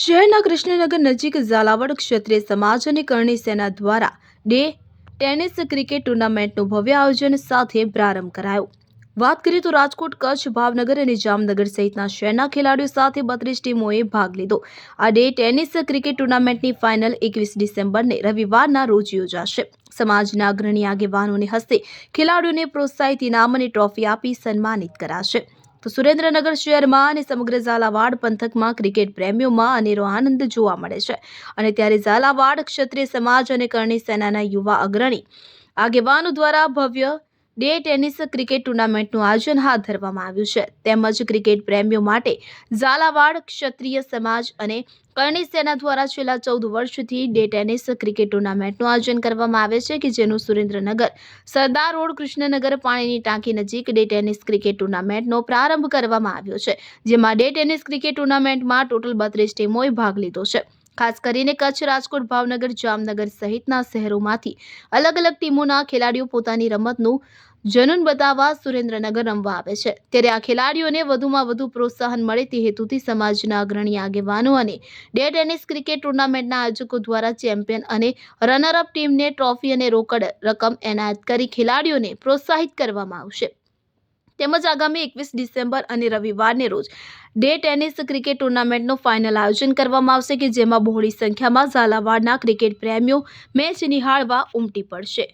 શહેરના કૃષ્ણનગર નજીક ઝાલાવાડ ક્ષત્રિય સમાજ અને કરણી સેના દ્વારા ડે ટેનિસ ક્રિકેટ ટુર્નામેન્ટનું ભવ્ય આયોજન સાથે પ્રારંભ કરાયો. વાત કરીએ તો રાજકોટ, કચ્છ, ભાવનગર અને જામનગર સહિતના શહેરના ખેલાડીઓ સાથે બત્રીસ ટીમોએ ભાગ લીધો. આ ડે ટેનિસ ક્રિકેટ ટુર્નામેન્ટની ફાઇનલ એકવીસ ડિસેમ્બરને રવિવારના રોજ યોજાશે. સમાજના અગ્રણી આગેવાનોને હસ્તે ખેલાડીઓને પ્રોત્સાહિત ઇનામ અને ટ્રોફી આપી સન્માનિત કરાશે. તો સુરેન્દ્રનગર શહેરમાં અને સમગ્ર ઝાલાવાડ પંથકમાં ક્રિકેટ પ્રેમીઓમાં અનેરો આનંદ જોવા મળે છે. અને ત્યારે ઝાલાવાડ ક્ષત્રિય સમાજ અને કરણી સેનાના યુવા અગ્રણી આગેવાનો દ્વારા ભવ્ય ડે ટેનિસ ક્રિકેટ ટુર્નામેન્ટનું આયોજન હાથ ધરવામાં આવ્યું છે. તેમજ ક્રિકેટ પ્રેમીઓ માટે ઝાલાવાડ ક્ષત્રિય સમાજ અને કરણી સેના દ્વારા છેલ્લા ચૌદ વર્ષથી ડે ટેનિસ ક્રિકેટ ટુર્નામેન્ટનું આયોજન કરવામાં આવે છે કે જેનું સુરેન્દ્રનગર, સરદાર રોડ, કૃષ્ણનગર પાણીની ટાંકી નજીક ડે ટેનિસ ક્રિકેટ ટુર્નામેન્ટનો પ્રારંભ કરવામાં આવ્યો છે, જેમાં ડે ટેનિસ ક્રિકેટ ટુર્નામેન્ટમાં ટોટલ બત્રીસ ટીમોએ ભાગ લીધો છે. ખાસ કરીને કચ્છ, રાજકોટ, ભાવનગર, જામનગર સહિતના શહેરોમાંથી અલગ અલગ ટીમોના ખેલાડીઓ પોતાની રમતનું જનૂન બતાવવા સુરેન્દ્રનગર રમવા આવે છે. ત્યારે આ ખેલાડીઓને વધુમાં વધુ પ્રોત્સાહન મળે તે હેતુથી સમાજના અગ્રણી આગેવાનો અને ડે ટેનિસ ક્રિકેટ ટુર્નામેન્ટના આયોજકો દ્વારા ચેમ્પિયન અને રનરઅપ ટીમને ટ્રોફી અને રોકડ રકમ એનાયત કરી ખેલાડીઓને પ્રોત્સાહિત કરવામાં આવશે. તેમજ આગામી એકવીસ ડિસેમ્બર અને રવિવારને રોજ ડે ટેનિસ ક્રિકેટ ટુર્નામેન્ટનું ફાઇનલ આયોજન કરવામાં આવશે કે જેમાં બહોળી સંખ્યામાં ઝાલાવાડના ક્રિકેટ પ્રેમીઓ મેચ નિહાળવા ઉમટી પડશે.